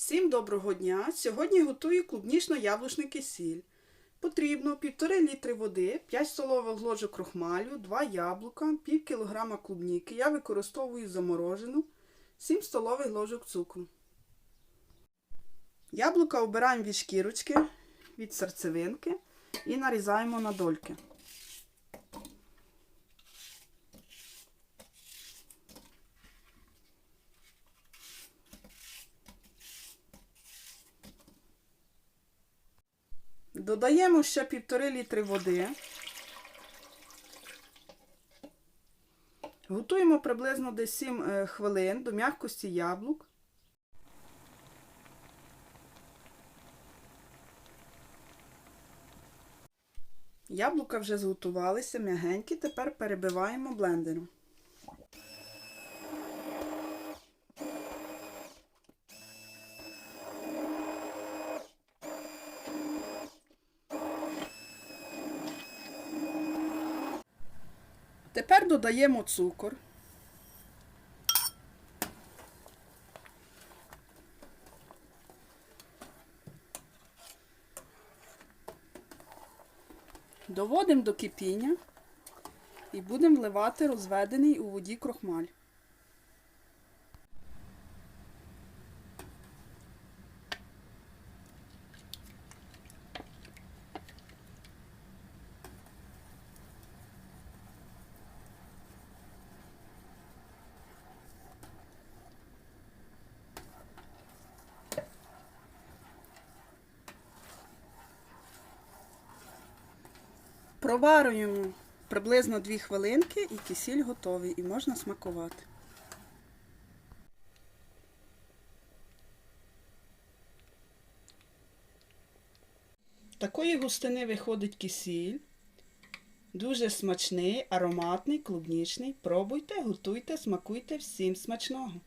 Всім доброго дня! Сьогодні готую клубнічно-яблучний кисіль. Потрібно 1,5 літри води, 5 столових ложок крохмалю, 2 яблука, пів кілограма клубніки. Я використовую заморожену, 7 столових ложок цукру. Яблука обираємо від шкірочки, від серцевинки і нарізаємо на дольки. Додаємо ще півтори літри води. Готуємо приблизно десь 7 е, хвилин до м'якості яблук. Яблука вже зготувалися, м'ягенькі, тепер перебиваємо блендером. Тепер додаємо цукор. Доводимо до кипіння і будемо вливати розведений у воді крохмаль. Проварюємо приблизно 2 хвилинки і кисіль готовий і можна смакувати. Такої густини виходить кисіль. Дуже смачний, ароматний, клубнічний. Пробуйте, готуйте, смакуйте всім смачного.